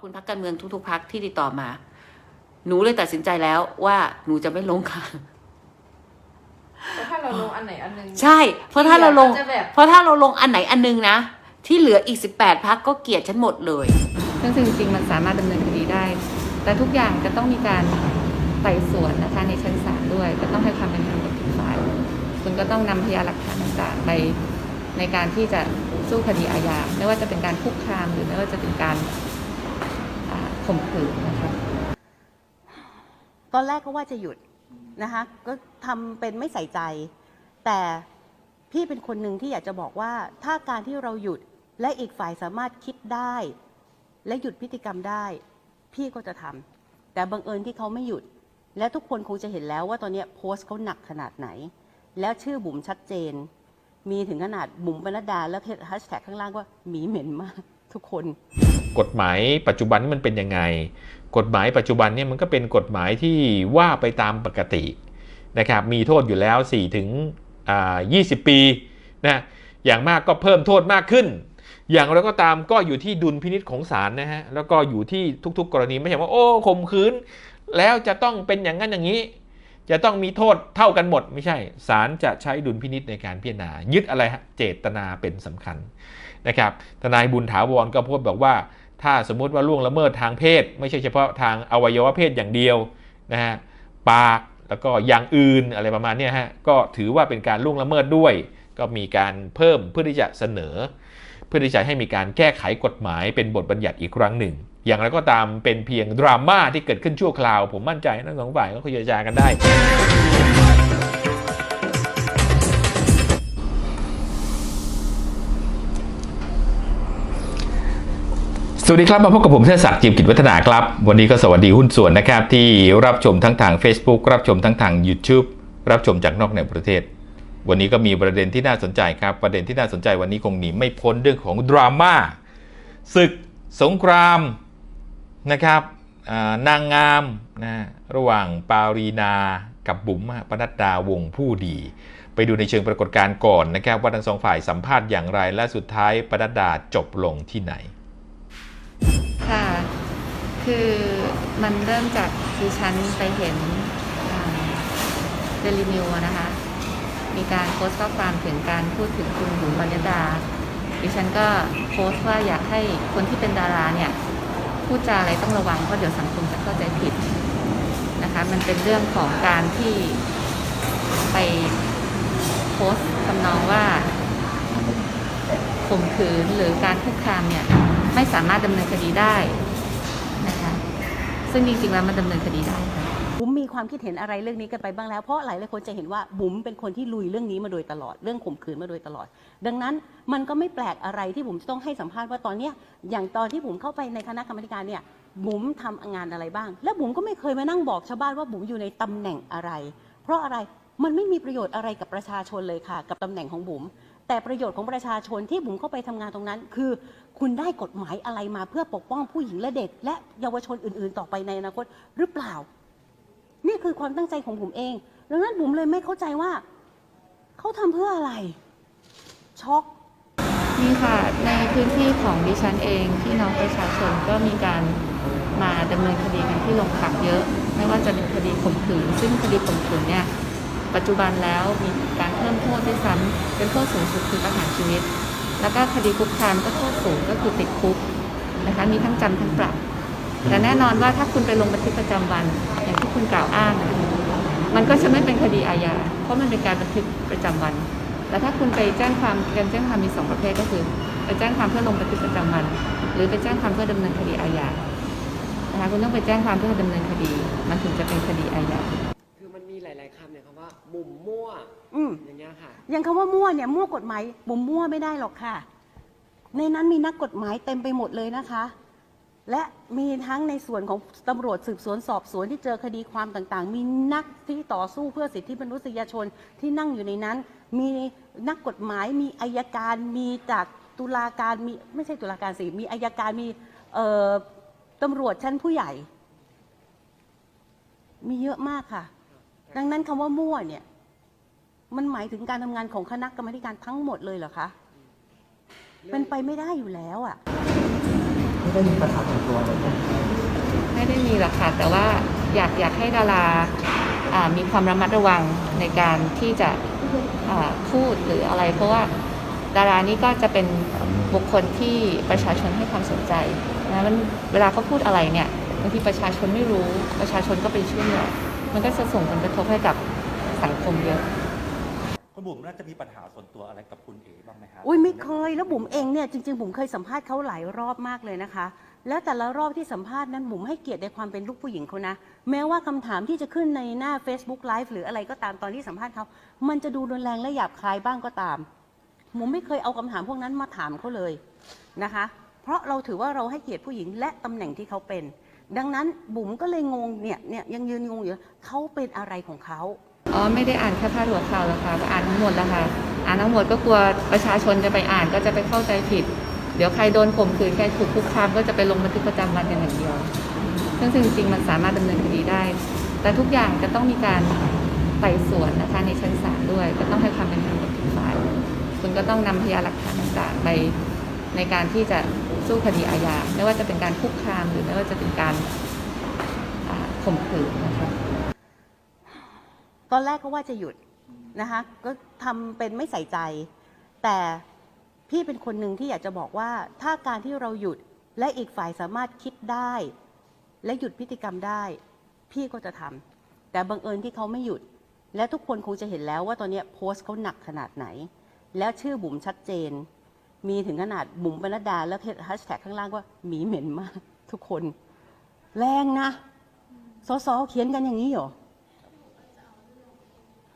คุณพักการเมืองทุกๆพักที่ติดต่อมา หนูเลยตัดสินใจแล้วว่าหนูจะไม่ลงค่ะแต่ถ้าเราลงอันไหนอันหนึงใช่ เพราะถ้าเราลงจะแบบเพราะถ้าเราลงอันไหนอันนึงนะ ที่เหลืออีกสิบแปดพักก็เกลียดฉันหมดเลยซึ่งจริงๆมันสามารถดำเนินคดีได้ แต่ทุกอย่างจะต้องมีการไต่สวนนะคะในชั้นศาลด้วย ก็ต้องให้ความเป็นธรรมกับทุกฝ่าย คุณก็ต้องนำพยานหลักฐานต่างๆไปในการที่จะสู้คดีอาญาไม่ว่าจะเป็นการคุกคามหรือไม่ว่าจะเป็นการอ่า ข่มขืนนะคะตอนแรกก็ว่าจะหยุดนะคะก็ทำเป็นไม่ใส่ใจ แต่พี่เป็นคนหนึ่งที่อยากจะบอกว่าถ้าการที่เราหยุดและอีกฝ่ายสามารถคิดได้ และหยุดพฤติกรรมได้ พี่ก็จะทำแต่บังเอิญที่เขาไม่หยุด และทุกคนคงจะเห็นแล้วว่าตอนนี้โพสต์เขาหนักขนาดไหน แล้วชื่อบุ๋มชัดเจน มีถึงขนาดบุ๋มปนัดดาแล้วแฮชแท็กข้างล่างว่าหมีเหม็นมากทุกคน กฎหมายปัจจุบันนี่มันเป็นยังไง กฎหมายปัจจุบันเนี่ยมันก็เป็นกฎหมายที่ว่าไปตามปกตินะครับมีโทษอยู่แล้ว4ถึงอ่า20 ปีนะอย่างมากก็เพิ่มโทษมากขึ้น อย่างไรก็ตามก็อยู่ที่ดุลพินิษของศาลนะฮะแล้วก็อยู่ที่ทุกๆ กรณีไม่ใช่ว่าโอ้ข่มขืน แล้วจะต้องเป็นอย่างนั้นอย่างนี้ จะต้องมีโทษเท่ากันหมดไม่ใช่ศาลจะใช้ดุลพินิษในการพิจารณายึดอะไรฮะเจตนาเป็นสำคัญนะครับทนายบุญถาวรก็พูดบอกว่า ถ้าสมมุติว่าล่วงละเมิดทางเพศ ไม่ใช่เฉพาะทางอวัยวะเพศอย่างเดียวนะฮะปากแล้วก็อย่างอื่นอะไรประมาณนี้ฮะก็ถือว่าเป็นการล่วงละเมิดด้วย ก็มีการเพิ่มเพื่อที่จะเสนอ เพื่อที่จะให้มีการแก้ไขกฎหมายเป็นบทบัญญัติอีกครั้งหนึ่ง อย่างไรก็ตามเป็นเพียงดราม่าที่เกิดขึ้นชั่วคราว ผมมั่นใจทั้งสองฝ่ายก็คุยเจรจากันได้ สวัสดีครับมาพบกับผมเทศศักดิ์จิมกิจวัฒนาครับ วันนี้ก็สวัสดีหุ้นส่วนนะครับ ที่รับชมทั้งทาง Facebook รับชมทั้งทาง YouTube รับชมจากนอกในประเทศ วันนี้ก็มีประเด็นที่น่าสนใจครับ ประเด็นที่น่าสนใจวันนี้คงหนีไม่พ้นเรื่องของดราม่าศึกสงครามนะครับนางงามนะระหว่างปารีนากับบุ๋มปนัดดาวงผู้ดี ไปดูในเชิงปรากฏการณ์ก่อนนะครับว่าทั้งสองฝ่ายสัมภาษณ์อย่างไร และสุดท้ายปนัดดาจบลงที่ไหน ค่ะ คือมันเริ่มจากดิฉันไปเห็นเดลินิวนะคะ มีการโพสต์ข้อความถึงการพูดถึงคุณบุ๋มบรรยดา ดิฉันก็โพสต์ว่าอยากให้คนที่เป็นดาราเนี่ยพูดจาอะไรต้องระวังเพราะเดี๋ยวสังคมจะเข้าใจผิดนะคะ มันเป็นเรื่องของการที่ไปโพสต์ทำนองว่าข่มขืนหรือการคุกคามเนี่ย ไม่สามารถดำเนินคดีได้นะคะซึ่งจริงๆแล้วมันดำเนินคดีได้ค่ะบุ๋มมีความคิดเห็นอะไรเรื่องนี้กันไปบ้างแล้ว เพราะหลายหลายคนจะเห็นว่าบุ๋มเป็นคนที่ลุยเรื่องนี้มาโดยตลอด เรื่องข่มขืนมาโดยตลอด ดังนั้นมันก็ไม่แปลกอะไรที่บุ๋มจะต้องให้สัมภาษณ์ว่าตอนเนี้ยอย่างตอนที่บุ๋มเข้าไปในคณะกรรมการเนี่ยบุ๋มทำงานอะไรบ้าง และบุ๋มก็ไม่เคยมานั่งบอกชาวบ้านว่าบุ๋มอยู่ในตำแหน่งอะไร เพราะอะไรมันไม่มีประโยชน์อะไรกับประชาชนเลยค่ะ กับตำแหน่งของบุ๋ม แต่ประโยชน์ของประชาชนที่บุ๋มเข้าไปทำงานตรงนั้น คือ คุณได้กฎหมายอะไรมาเพื่อปกป้องผู้หญิงและเด็ก และเยาวชนอื่น ๆ ต่อไปในอนาคตหรือเปล่า นี่คือความตั้งใจของผมเอง ดังนั้นผมเลยไม่เข้าใจว่า เขาทำเพื่ออะไร ช็อก นี่ค่ะ ในพื้นที่ของดิฉันเองที่น้องประชาชนก็มีการมาดำเนินคดีกันที่โรงพักเยอะ ไม่ว่าจะเป็นคดีข่มขืน ซึ่งคดีข่มขืนเนี่ย ปัจจุบันแล้วมีการเพิ่มโทษด้วยซ้ำเป็นโทษสูงสุดคือประหารชีวิต แล้วก็คดีคุกคามก็โทษสูงก็คือติดคุกนะคะมีทั้งจำทั้งปรับ แต่แน่นอนว่าถ้าคุณไปลงบันทึกประจำวัน อย่างที่คุณกล่าวอ้าง มันก็จะไม่เป็นคดีอาญาเพราะมันเป็นการบันทึกประจำวัน แต่ถ้าคุณไปแจ้งความการแจ้งความมีสองประเภทก็คือไปแจ้งความเพื่อลงบันทึกประจำวัน หรือไปแจ้งความเพื่อดำเนินคดีอาญานะคะคุณต้องไปแจ้งความเพื่อดำเนินคดี มันถึงจะเป็นคดีอาญา คือมันมีหลาย ๆคำเนี่ยคำว่าบุ่มมั่ว อืมอย่างเงี้ยค่ะ อย่างคำว่ามั่วเนี่ยมั่วกฎหมายผมมั่วไม่ได้หรอกค่ะ ในนั้นมีนักกฎหมายเต็มไปหมดเลยนะคะ และมีทั้งในส่วนของตำรวจสืบสวนสอบสวนที่เจอคดีความต่างๆ มีนักที่ต่อสู้เพื่อสิทธิมนุษยชนที่นั่งอยู่ในนั้น มีนักกฎหมายมีอายการมีจากตุลาการมีไม่ใช่ตุลาการสิมีอายการมีเอ่อตำรวจชั้นผู้ใหญ่ มีเยอะมากค่ะ ดังนั้นคำว่ามั่วเนี่ย มันหมายถึงการทำงานของคณะกรรมาธิการทั้งหมดเลยเหรอคะเป็นไปไม่ได้อยู่แล้วอะ ไม่ได้มีปัญหาส่วนตัวเลยนะมีหรอกค่ะ แต่ว่าอยากอยากให้ดาราอ่ามีความระมัดระวังในการที่จะอ่าพูดหรืออะไร เพราะว่าดารานี้ก็จะเป็นบุคคลที่ประชาชนให้ความสนใจนะมันเวลาเขาพูดอะไรเนี่ยบางทีประชาชนไม่รู้ประชาชนก็ไปเชื่อ มันก็จะส่งผลกระทบให้กับสังคมเยอะ คุณบุ๋มน่าจะมีปัญหาส่วนตัวอะไรกับคุณเอ๋บ้างไหมครับอุ้ยไม่เคยแล้วบุ๋มเองเนี่ยจริงๆบุ๋มเคยสัมภาษณ์เขาหลายรอบมากเลยนะคะ แล้วแต่ละรอบที่สัมภาษณ์นั้นบุ๋มให้เกียรติในความเป็นลูกผู้หญิงเขานะ แม้ว่าคำถามที่จะขึ้นในหน้า Facebook Live หรืออะไรก็ตามตอนที่สัมภาษณ์เขา มันจะดูรุนแรงและหยาบคายบ้างก็ตามบุ๋มไม่เคยเอาคำถามพวกนั้นมาถามเขาเลยนะคะ เพราะเราถือว่าเราให้เกียรติผู้หญิงและตำแหน่งที่เขาเป็น ดังนั้นบุ๋มก็เลยงงเนี่ยเนี่ยยังยืนงงอยู่เขาเป็นอะไรของเขาอ๋อไม่ได้อ่านแค่พาดหัวข่าวหรอกค่ะก็อ่านทั้งหมดแล้วค่ะอ่านทั้งหมดก็กลัวประชาชนจะไปอ่านก็จะไปเข้าใจผิด เดี๋ยวใครโดนข่มขืนใครถูกคุกคามก็จะไปลงบันทึกประจำวันกันอย่างเดียวซึ่งจริงๆมันสามารถดำเนินคดีได้ แต่ทุกอย่างจะต้องมีการไต่สวนนะคะในชั้นศาลด้วย ก็ต้องให้ความเป็นธรรมกับทุกฝ่ายคุณก็ต้องนำพยานหลักฐานต่างๆไปในการที่จะ สู้คดีอาญาไม่ว่าจะเป็นการคุกคามหรือไม่ว่าจะเป็นการข่มขืนนะคะตอนแรกก็ว่าจะหยุดนะคะก็ทำเป็นไม่ใส่ใจ แต่พี่เป็นคนหนึ่งที่อยากจะบอกว่าถ้าการที่เราหยุดและอีกฝ่ายสามารถคิดได้ และหยุดพฤติกรรมได้ พี่ก็จะทำแต่บังเอิญที่เขาไม่หยุด และทุกคนคงจะเห็นแล้วว่าตอนเนี้ยโพสต์เขาหนักขนาดไหน แล้วชื่อบุ๋มชัดเจน มีถึงขนาดบุ๋มปนัดดา แล้วแฮชแท็กข้างล่างว่าหมีเหม็นมาก ทุกคน แรงนะสสเขียนกันอย่างนี้เหรอ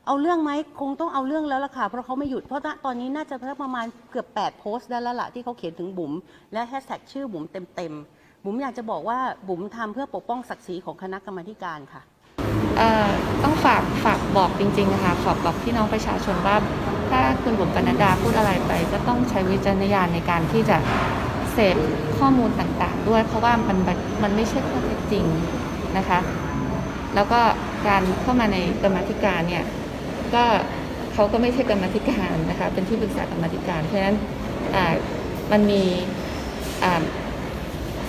เอาเรื่องไหมคงต้องเอาเรื่องแล้วล่ะค่ะเพราะเขาไม่หยุดเพราะตอนนี้น่าจะประมาณเกือบ 8 โพสต์ได้แล้วล่ะที่เขาเขียนถึงบุ๋มและแฮชแท็กชื่อบุ๋มเต็มๆบุ๋มอยากจะบอกว่าบุ๋มทำเพื่อปกป้องศักดิ์ศรีของคณะกรรมการค่ะต้องฝากฝากบอกจริงๆนะคะขอบบอกพี่น้องประชาชนว่า คุณบุ๋มปนัดดาพูดอะไรไป ก็ต้องใช้วิจารณญาณในการที่จะเสพข้อมูลต่างๆ ด้วย เพราะว่ามันมันไม่ใช่ข้อเท็จจริงนะคะ แล้วก็การเข้ามาในกรรมธิการเนี่ยก็เขาก็ไม่ใช่กรรมธิการนะคะเป็นที่ปรึกษากรรมธิการเพราะฉะนั้นมันมี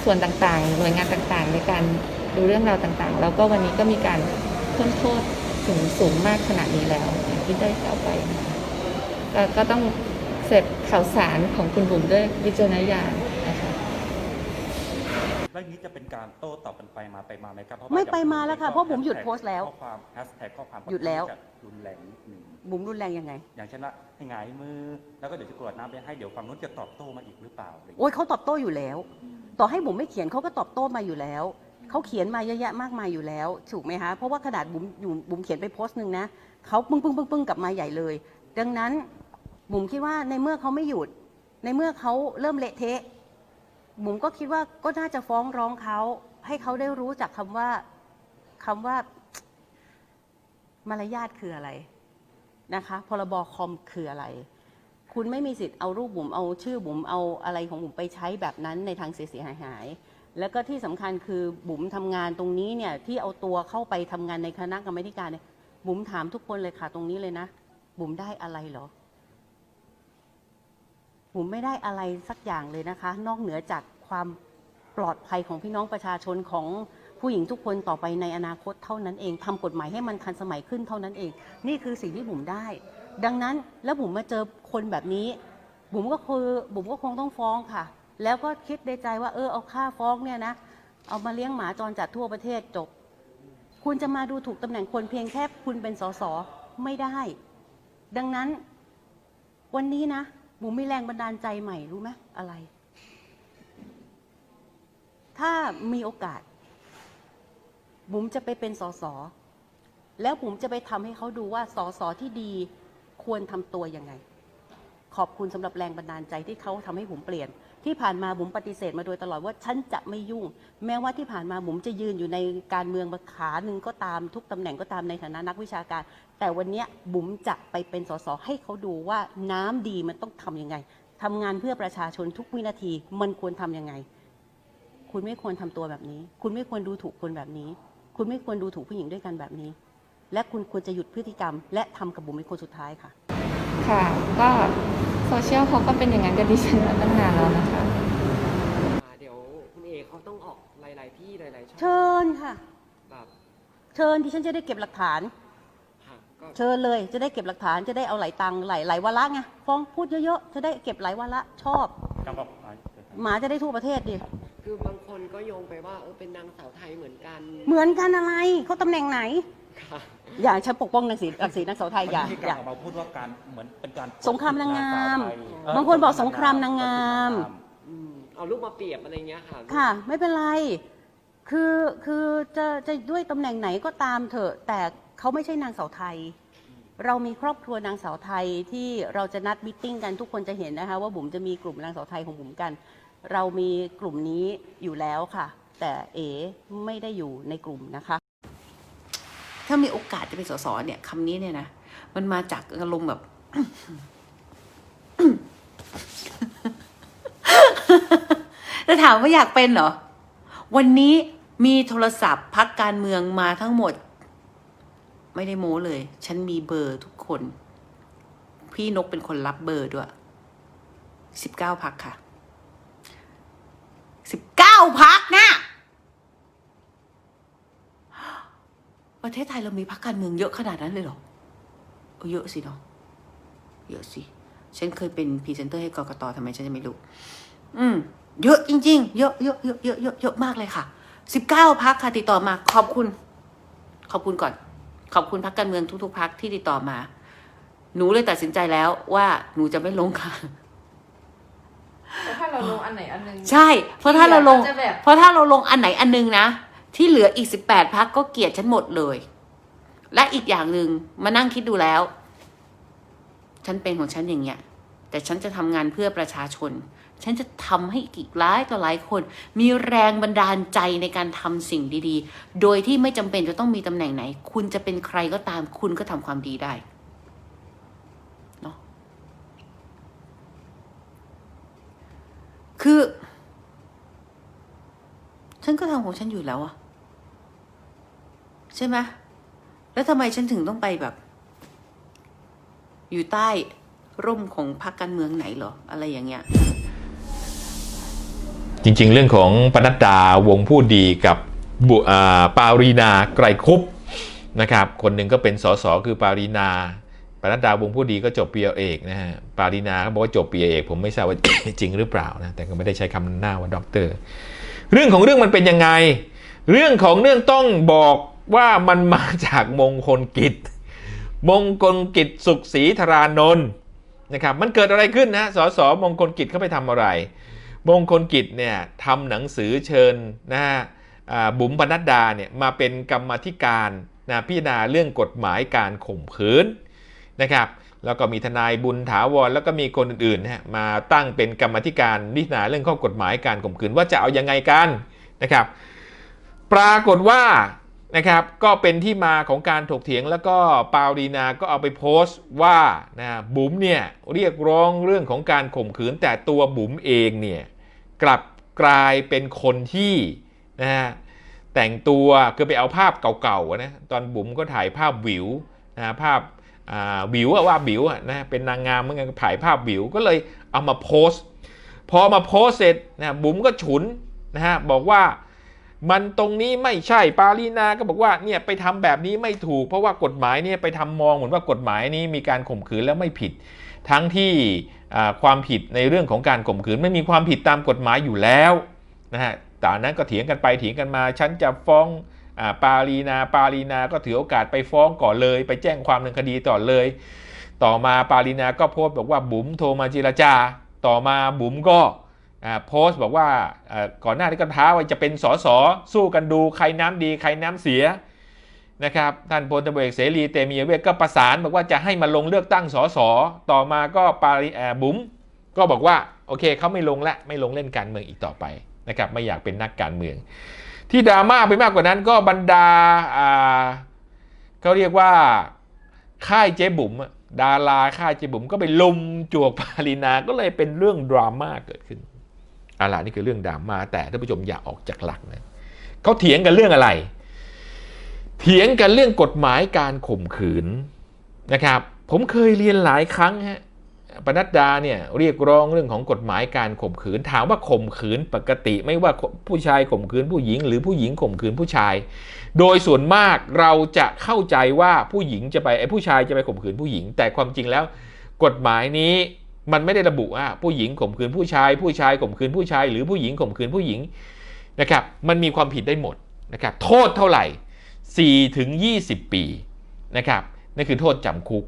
ส่วนต่างๆ หน่วยงานต่างๆ ในการดูเรื่องราวต่างๆ แล้วก็วันนี้ก็มีการเพิ่มโทษถึงสูงมากขนาดนี้แล้วที่ได้กล่าวไปนะคะ ก็ก็ต้องเสร็จข่าวสารของคุณบุ๋มด้วยวิจารณญาณนะคะเรื่องนี้จะเป็นการโต้ตอบกันไปมาไปมาไหมครับเพราะไม่ว่าไปมาแล้วค่ะเพราะผมหยุดโพสต์แล้ว ข้อความแฮชแท็กข้อความหยุดแล้ว จะรุนแรงนิดหนึ่ง บุ๋มรุนแรงยังไง อย่างเช่นว่าให้หงายมือ แล้วก็เดี๋ยวจะกรวดน้ำไปให้เดี๋ยวฝั่งนู้นจะตอบโต้มาอีกหรือเปล่าอะไรอย่างเงี้ยโอ้ยเขาตอบโต้อยู่แล้ว ต่อให้บุ๋มไม่เขียนเขาก็ตอบโต้มาอยู่แล้ว เขาเขียนมาเยอะแยะมากมายอยู่แล้วถูกไหมคะเพราะว่าขนาดบุ๋มอยู่บุ๋มเขียนไปโพสต์หนึ่งนะเขาปึ้งปึ้งปึ้งปึ้งกลับมาใหญ่เลย ดังนั้น บุ๋มคิดว่าในเมื่อเขาไม่หยุด ในเมื่อเขาเริ่มเละเทะบุ๋มก็คิดว่าก็น่าจะฟ้องร้องเขาให้เขาได้รู้จักคำว่าคำว่ามารยาทคืออะไรนะคะพรบคอมคืออะไร คุณไม่มีสิทธิ์เอารูปบุ๋มเอาชื่อบุ๋มเอาอะไรของบุ๋มไปใช้แบบนั้นในทางเสียหายหายแล้วก็ที่สำคัญคือบุ๋มทำงานตรงนี้เนี่ยที่เอาตัวเข้าไปทำงานในคณะกรรมการเนี่ยบุ๋มถามทุกคนเลยค่ะตรงนี้เลยนะ บุ๋มได้อะไรเหรอ บุ๋มไม่ได้อะไรสักอย่างเลยนะคะ นอกเหนือจากความปลอดภัยของพี่น้องประชาชนของผู้หญิงทุกคนต่อไปในอนาคตเท่านั้นเองทำกฎหมายให้มันทันสมัยขึ้นเท่านั้นเอง นี่คือสิ่งที่บุ๋มได้ ดังนั้นแล้วบุ๋มมาเจอคนแบบนี้บุ๋มก็คือบุ๋มก็คงต้องฟ้องค่ะ แล้วก็คิดในใจว่าเออเอาค่าฟ้องเนี่ยนะเอามาเลี้ยงหมาจรจัดทั่วประเทศจบ คุณจะมาดูถูกตำแหน่งคนเพียงแค่คุณเป็นสสไม่ได้ ดังนั้นวันนี้นะ ผมมีแรงบันดาลใจใหม่รู้ไหมอะไร ถ้ามีโอกาสบุ๋มจะไปเป็นสส แล้วบุ๋มจะไปทำให้เขาดูว่าสสที่ดีควรทำตัวยังไง ขอบคุณสำหรับแรงบันดาลใจที่เขาทำให้ผมเปลี่ยน ที่ผ่านมาบุ๋มปฏิเสธมาโดยตลอดว่าฉันจะไม่ยุ่ง แม้ว่าที่ผ่านมาบุ๋มจะยืนอยู่ในการเมืองขาหนึ่งก็ตามทุกตำแหน่งก็ตามในฐานะนักวิชาการ แต่วันนี้บุ๋มจะไปเป็นสสให้เขาดูว่าน้ำดีมันต้องทำยังไงทำงานเพื่อประชาชนทุกวินาทีมันควรทำยังไง คุณไม่ควรทำตัวแบบนี้ คุณไม่ควรดูถูกคนแบบนี้ คุณไม่ควรดูถูกผู้หญิงด้วยกันแบบนี้ และคุณควรจะหยุดพฤติกรรม และทำกับบุ๋มเป็นคนสุดท้ายค่ะ ค่ะ ก็โซเชียลเขาก็เป็นอย่างนั้นกับดิฉันมาตั้งนานแล้วนะคะ อ่าเดี๋ยวคุณเอเขาต้องออกหลาย ๆ ที่หลาย ๆ ช่องเชิญค่ะ แบบเชิญที่ฉันจะได้เก็บหลักฐานค่ะก็เชิญเลยจะได้เก็บหลักฐานจะได้เอาหลายตังค์หลายหลายวาระไงฟ้องพูดเยอะๆจะได้เก็บหลายวาระชอบจังหวะอ่า หมาจะได้ทั่วประเทศดิ คือบางคนก็โยงไปว่าเออเป็นนางสาวไทยเหมือนกันเหมือนกันอะไรเขาตำแหน่งไหน ค่ะ อย่าฉันปกป้องนางศรีนางศรีนางเสาวไทยอย่าที่อย่าการออกมาพูดว่าการเหมือนเป็นการสงครามนางงามเบางคนบอกสงครามนางงาม อืมเอารูปมาเปรียบอะไรเงี้ยค่ะ ค่ะ ไม่เป็นไร คือคือจะจะด้วยตำแหน่งไหนก็ตามเถอะ แต่เขาไม่ใช่นางสาวไทย เรามีครอบครัวนางสาวไทยที่เราจะนัดมิทติ้งกันทุกคนจะเห็นนะคะว่าบุ๋มจะมีกลุ่มนางสาวไทยของบุ๋มกัน เรามีกลุ่มนี้อยู่แล้วค่ะ แต่เอไม่ได้อยู่ในกลุ่มนะคะ ถ้ามีโอกาสจะเป็นสสเนี่ยคำนี้เนี่ยนะมันมาจากอารมณ์แบบแต่ถามว่าอยากเป็นเหรอ วันนี้มีโทรศัพท์พักการเมืองมาทั้งหมด ไม่ได้โม้เลย ฉันมีเบอร์ทุกคน พี่นกเป็นคนรับเบอร์ด้วยสิบเก้าพักค่ะ สิบเก้าพักนะประเทศไทยเรามีพรรคการเมืองเยอะขนาดนั้นเลยเหรอ เยอะสิเนาะ เยอะสิ ฉันเคยเป็นพรีเซนเตอร์ให้กรกตทำไมฉันจะไม่รู้ อืม เยอะจริง ๆ เยอะเยอะเยอะเยอะเยอะเยอะมากเลยค่ะ สิบเก้าพักค่ะติดต่อมา ขอบคุณ ขอบคุณก่อน ขอบคุณพักการเมืองทุกๆพักที่ติดต่อมา หนูเลยตัดสินใจแล้วว่าหนูจะไม่ลงค่ะ แต่ถ้าเราลงอันไหนอันนึง ใช่ เพราะถ้าเราลงจะแบบ เพราะถ้าเราลงอันไหนอันนึงนะ ที่เหลืออีกสิบแปดพักก็เกลียดฉันหมดเลย และอีกอย่างหนึ่งมานั่งคิดดูแล้ว ฉันเป็นของฉันอย่างเงี้ย แต่ฉันจะทำงานเพื่อประชาชน ฉันจะทำให้อีกหลายต่อหลายคน มีแรงบันดาลใจในการทำสิ่งดี ๆ โดยที่ไม่จำเป็นจะต้องมีตำแหน่งไหน คุณจะเป็นใครก็ตาม คุณก็ทำความดีได้เนาะ คือ ฉันก็ทำของฉันอยู่แล้วอะใช่ไหมแล้วทำไมฉันถึงต้องไปแบบ อยู่ใต้ร่มของพรรคการเมืองไหนหรอ อะไรอย่างเงี้ย จริง ๆ เรื่องของปนัดดาวงผู้ดีกับบุปารีนาไกรคุปนะครับ คนหนึ่งก็เป็นสสคือปารีนา นัดดาวงผู้ดีก็จบปริญญาเอกนะฮะปารีนาเขาบอกว่าจบปริญญาเอก ผมไม่ทราบว่าจริงหรือเปล่านะแต่ก็ไม่ได้ใช้คำหน้าว่าด็อกเตอร์เรื่องของเรื่องมันเป็นยังไง เรื่องของเรื่องต้องบอกว่ามันมาจากมงคลกิจ มงคลกิจสุขศรีธารานนท์นะครับมันเกิดอะไรขึ้นนะสสมงคลกิจเขาไปทำอะไร มงคลกิจเนี่ยทำหนังสือเชิญนะฮะบุ๋มปนัดดาเนี่ยมาเป็นกรรมธิการนะพิจารณาเรื่องกฎหมายการข่มขืน นะครับแล้วก็มีทนายบุญถาวรแล้วก็มีคนอื่นๆนะมาตั้งเป็นกรรมธิการพิจารณาเรื่องข้อกฎหมายการข่มขืนว่าจะเอายังไงกันนะครับ ปรากฏว่านะครับก็เป็นที่มาของการถกเถียงแล้วก็ปารีนาก็เอาไปโพสต์ว่านะบุ๋มเนี่ยเรียกร้องเรื่องของการข่มขืนแต่ตัวบุ๋มเองเนี่ยกลับกลายเป็นคนที่นะฮะแต่งตัวคือไปเอาภาพเก่าๆนะตอนบุ๋มก็ถ่ายภาพวิวนะภาพ อ่าวิวอะว่าวิวอะนะเป็นนางงามเหมือนกันถ่ายภาพวิวก็เลยเอามาโพสต์ พอมาโพสเสร็จนะบุ๋มก็ฉุนนะฮะบอกว่ามันตรงนี้ไม่ใช่ปารีนาก็บอกว่าเนี่ยไปทำแบบนี้ไม่ถูก เพราะว่ากฎหมายเนี่ยไปทำมองเหมือนว่ากฎหมายนี้มีการข่มขืนแล้วไม่ผิด ทั้งที่ความผิดในเรื่องของการข่มขืนไม่มีความผิดตามกฎหมายอยู่แล้วนะฮะตอนนั้นก็เถียงกันไปเถียงกันมาฉันจะฟ้อง ปารีนาปารีนาก็ถือโอกาสไปฟ้องก่อนเลย ไปแจ้งความดำเนินคดีต่อเลย ต่อมาปารีนาก็โพสต์บอกว่าบุ๋มโทรมาเจรจา ต่อมาบุ๋มก็โพสต์บอกว่าก่อนหน้านี้ก็ท้าว่าจะเป็นสสสู้กันดูใครน้ำดีใครน้ำเสียนะครับท่านพลตำรวจเอกเสรีเตมีเวทก็ประสานบอกว่าจะให้มาลงเลือกตั้งสสต่อมาก็ปารีอ่าบุ๋มก็บอกว่าโอเคเขาไม่ลงละไม่ลงเล่นการเมืองอีกต่อไปนะครับไม่อยากเป็นนักการเมือง ที่ดราม่าไปมากกว่านั้นก็บรรดาอ่าเขาเรียกว่าค่ายเจ๊บุ๋มดาราค่ายเจ๊บุ๋มก็ไปลุมจวกปารีนาก็เลยเป็นเรื่องดราม่าเกิดขึ้นอะไรนี่คือเรื่องดราม่าแต่ท่านผู้ชมอย่าออกจากหลักนะเขาเถียงกันเรื่องอะไร เถียงกันเรื่องกฎหมายการข่มขืนนะครับ ผมเคยเรียนหลายครั้งฮะ ปนัดดาเนี่ยเรียกร้องเรื่องของกฎหมายการข่มขืน ถามว่าข่มขืนปกติไม่ว่าผู้ชายข่มขืนผู้หญิง หรือผู้หญิงข่มขืนผู้ชาย โดยส่วนมากเราจะเข้าใจว่าผู้หญิงจะไปไอ้ผู้ชายจะไปข่มขืนผู้หญิง แต่ความจริงแล้ว กฎหมายนี้มันไม่ได้ระบุว่าผู้หญิงข่มขืนผู้ชาย ผู้ชายข่มขืนผู้ชาย หรือผู้หญิงข่มขืนผู้หญิงนะครับมันมีความผิดได้หมดนะครับโทษเท่าไหร่4ถึง20 ปีนะครับนั่นคือโทษจำคุก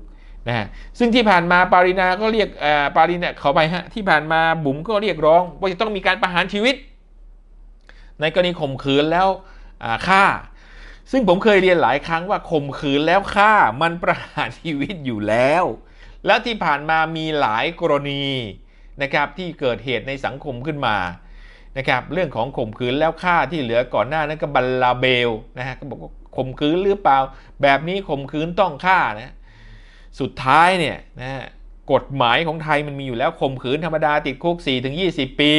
นะฮะซึ่งที่ผ่านมาปารินาก็เรียกเอ่อปารินาเขาไปฮะที่ผ่านมาบุ๋มก็เรียกร้องว่าจะต้องมีการประหารชีวิต ในกรณีข่มขืนแล้วฆ่า ซึ่งผมเคยเรียนหลายครั้งว่าข่มขืนแล้วฆ่ามันประหารชีวิตอยู่แล้ว และที่ผ่านมามีหลายกรณีนะครับที่เกิดเหตุในสังคมขึ้นมานะครับเรื่องของข่มขืนแล้วฆ่าที่เหลือก่อนหน้านั้นก็บัลลาเบลนะฮะก็บอกว่าข่มขืนหรือเปล่า แบบนี้ข่มขืนต้องฆ่านะ สุดท้ายเนี่ยนะกฎหมายของไทยมันมีอยู่แล้วข่มขืนธรรมดาติดคุก 4-20 ปี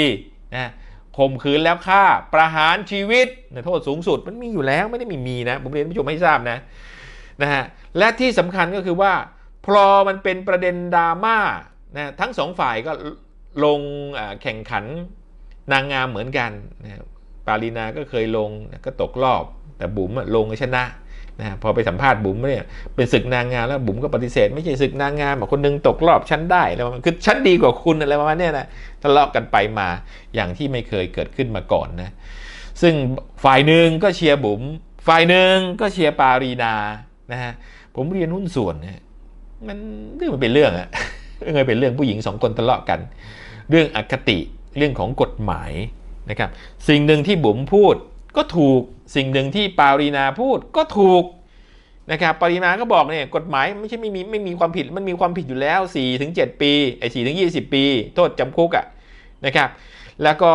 นะข่มขืนแล้วฆ่าประหารชีวิตโทษสูงสุดมันมีอยู่แล้วไม่ได้มีมีนะ ผมเรียนผู้ชมให้ทราบนะนะฮะและที่สำคัญก็คือว่า พอมันเป็นประเด็นดราม่านะทั้งสองฝ่ายก็ลงแข่งขันนางงามเหมือนกันนะปารีนาก็เคยลงก็ตกรอบ แต่บุ๋มลงชนะ นะพอไปสัมภาษณ์บุ๋มเนี่ยเป็นศึกนางงามแล้วบุ๋มก็ปฏิเสธ ไม่ใช่ศึกนางงามอะคนหนึงตกรอบฉันได้แล้วมันคือฉันดีกว่าคุณอะไรประมาณนี้นะทะเลาะกันไปมาอย่างที่ไม่เคยเกิดขึ้นมาก่อนนะซึ่งฝ่ายหนึ่งก็เชียร์บุ๋มฝ่ายหนึ่งก็เชียร์ปารีนานะฮะผมเรียนหุ้นส่วนเนี่ยมันเรื่องมันเป็นเรื่องอะเรื่องเป็นเรื่องผู้หญิงสองคนทะเลาะกัน เรื่องอคติเรื่องของกฎหมายนะครับสิ่งหนึ่งที่บุ๋มพูด ก็ถูกสิ่งหนึ่งที่ปารีนาพูดก็ถูกนะครับปารีนาก็บอกเนี่ยกฎหมายไม่ใช่ไม่มีไม่มีความผิดมันมีความผิดอยู่แล้ว4ถึง7ปีไอ้4ถึง20ปี โทษจำคุกอะนะครับแล้วก็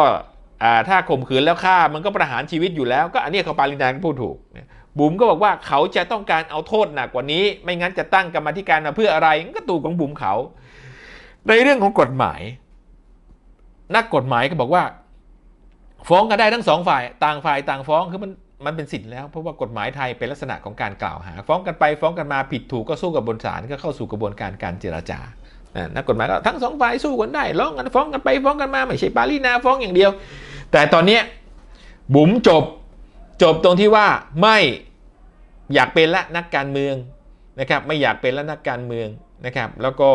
ถ้าข่มขืนแล้วฆ่ามันก็ประหารชีวิตอยู่แล้ว ก็อันนี้เขาปารีนาก็พูดถูกบุ๋มก็บอกว่าเขาจะต้องการเอาโทษหนักกว่านี้ ไม่งั้นจะตั้งกรรมธิการมาเพื่ออะไรก็ตูของบุ๋มเขา ในเรื่องของกฎหมาย นักกฎหมายก็บอกว่า ฟ้องกันได้ทั้งสองฝ่าย ต่างฝ่ายต่างฟ้องคือมันมันเป็นสิทธิ์แล้วเพราะว่ากฎหมายไทยเป็นลักษณะของการกล่าวหา ฟ้องกันไปฟ้องกันมาผิดถูกก็สู้กับบนศาลก็เข้าสู่กระบวนการการเจรจาอ่านักกฎหมายก็ทั้งสองฝ่ายสู้กันได้ร้องกันฟ้องกันไปฟ้องกันมาไม่ใช่ปารีนาฟ้องอย่างเดียว แต่ตอนเนี้บุ๋มจบจบตรงที่ว่าไม่อยากเป็นละนักการเมืองนะครับไม่อยากเป็นละนักการเมืองนะครับ แล้วก็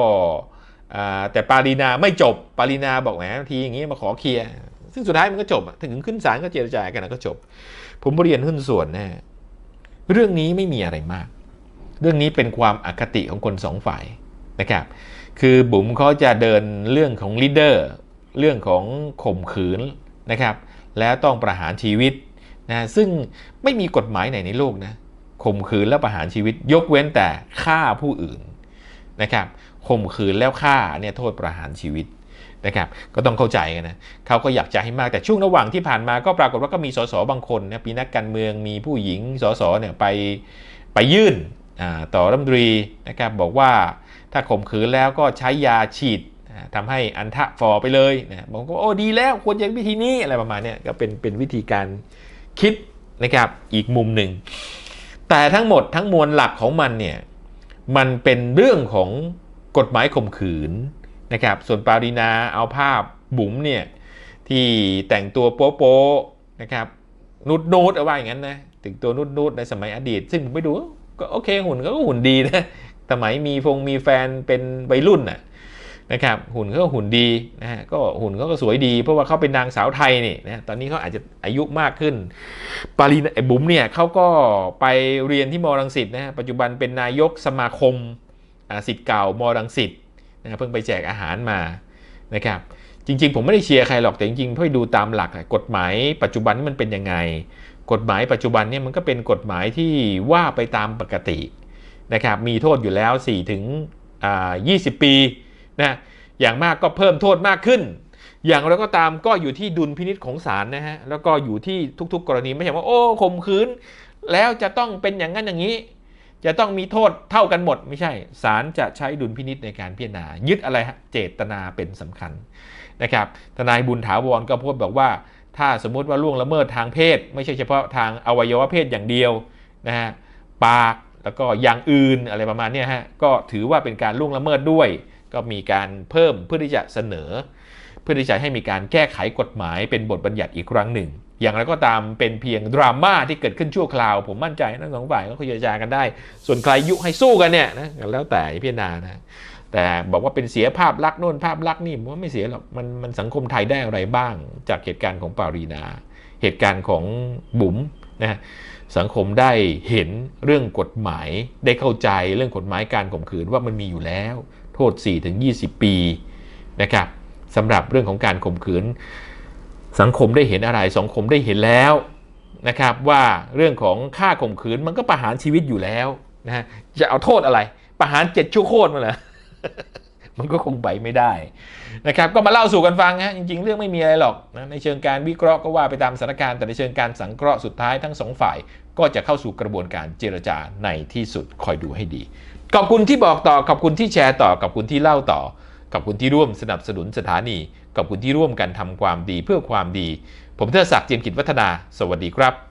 แต่ปารีนาไม่จบปารีนาบอกแหมทีอย่างนี้มาขอเคลียร์ ซึ่งสุดท้ายมันก็จบถึงขึ้นศาลก็เจรจากันนะก็จบ ผมเรียนหุ้นส่วนแนะฮะเรื่องนี้ไม่มีอะไรมาก เรื่องนี้เป็นความอคติของคนสองฝ่ายนะครับ คือบุ๋มเขาจะเดินเรื่องของลีดเดอร์เรื่องของข่มขืนนะครับ แล้วต้องประหารชีวิตนะซึ่งไม่มีกฎหมายไหนในโลกนะข่มขืนแล้วประหารชีวิต ยกเว้นแต่ฆ่าผู้อื่นนะครับข่มขืนแล้วฆ่าเนี่ยโทษประหารชีวิต นะครับก็ต้องเข้าใจกันนะเขาก็อยากจะให้มากแต่ช่วงระหว่างที่ผ่านมาก็ปรากฏว่าก็มีสสบางคนนะปีนักการเมืองมีผู้หญิงสสเนี่ยไปไปยื่นต่อรัฐมนตรีนะครับบอกว่าถ้าข่มขืนแล้วก็ใช้ยาฉีดอ่าทำให้อันทะฟอไปเลยนะบอกว่าโอ้ดีแล้วควรจะวิธีนี้อะไรประมาณนี้ก็เป็นเป็นวิธีการคิดนะครับอีกมุมหนึ่ง แต่ทั้งหมดทั้งมวลหลักของมันเนี่ยมันเป็นเรื่องของกฎหมายข่มขืน นะครับ ส่วนปารินาเอาภาพบุ๋มเนี่ยที่แต่งตัวโป๊ะๆนะครับนุดนูดเอาไว้อย่างนั้นนะถึงตัวนุดนูดในสมัยอดีต ซึ่งผมไปดูก็โอเคหุ่นเขาก็หุ่นดีนะสมัยมีฟงมีแฟนเป็นวัยรุ่นน่ะนะครับหุ่นเขาก็หุ่นดีนะฮะก็หุ่นเขาก็สวยดี เพราะว่าเขาเป็นนางสาวไทยนี่นะตอนนี้เขาอาจจะอายุมากขึ้น ปารีนไอ้บุ๋มเนี่ยเขาก็ไปเรียนที่มอรังสิตนะฮะปัจจุบันเป็นนายกสมาคมอ่าสิทธิ์เก่ามอรังสิต นะเพิ่งไปแจกอาหารมานะครับจริง ๆ ผมไม่ได้เชียร์ใครหรอกแต่จริงๆพ่อดูตามหลักกฎหมายปัจจุบันนี่มันเป็นยังไง กฎหมายปัจจุบันเนี่ยมันก็เป็นกฎหมายที่ว่าไปตามปกตินะครับมีโทษอยู่แล้ว4ถึงอ่า20 ปีนะอย่างมากก็เพิ่มโทษมากขึ้น อย่างไรก็ตามก็อยู่ที่ดุลพินิษของศาลนะฮะแล้วก็อยู่ที่ทุกๆ กรณีไม่ใช่ว่าโอ้ข่มขืน แล้วจะต้องเป็นอย่างนั้นอย่างนี้ จะต้องมีโทษเท่ากันหมดไม่ใช่ศาลจะใช้ดุลพินิษในการพิจารณา ยึดอะไรฮะเจตนาเป็นสำคัญนะครับทนายบุญถาวรก็พูดบอกว่า ถ้าสมมุติว่าล่วงละเมิดทางเพศ ไม่ใช่เฉพาะทางอวัยวะเพศอย่างเดียวนะฮะปากแล้วก็อย่างอื่นอะไรประมาณนี้ฮะก็ถือว่าเป็นการล่วงละเมิดด้วย ก็มีการเพิ่มเพื่อที่จะเสนอ เพื่อที่จะให้มีการแก้ไขกฎหมายเป็นบทบัญญัติอีกครั้งหนึ่ง อย่างไรก็ตามเป็นเพียงดราม่าที่เกิดขึ้นชั่วคราว ผมมั่นใจทั้งสองฝ่ายก็คุยเจรจากันได้ ส่วนใครยุให้สู้กันเนี่ยนะแล้วแต่พิจารณานะแต่บอกว่าเป็นเสียภาพลักษณ์โน่นภาพลักษณ์นี่ผมว่าไม่เสียหรอกมันมันสังคมไทยได้อะไรบ้าง จากเหตุการณ์ของปารีนา เหตุการณ์ของบุ๋มนะสังคมได้เห็นเรื่องกฎหมายได้เข้าใจเรื่องกฎหมายการข่มขืนว่ามันมีอยู่แล้ว โทษ4-20 ปีนะครับสำหรับเรื่องของการข่มขืน สังคมได้เห็นอะไรสังคมได้เห็นแล้วนะครับว่าเรื่องของค่าข่มขืนมันก็ประหารชีวิตอยู่แล้วนะจะเอาโทษอะไร ประหารเจ็ดชั่วโคตรมาเหรอมันก็คงไปไม่ได้นะครับก็มาเล่าสู่กันฟังฮะจริงๆ เรื่องไม่มีอะไรหรอกนะในเชิงการวิเคราะห์ก็ว่าไปตามสถานการณ์แต่ในเชิงการสังเคราะห์สุดท้ายทั้งสองฝ่าย ก็จะเข้าสู่กระบวนการเจรจาในที่สุดคอยดูให้ดี ขอบคุณที่บอกต่อขอบคุณที่แชร์ต่อขอบคุณที่เล่าต่อขอบคุณที่ร่วมสนับสนุนสถานี ขอบคุณที่ร่วมกันทำความดีเพื่อความดี ผมเทศศักดิ์เจียมกิจวัฒนา สวัสดีครับ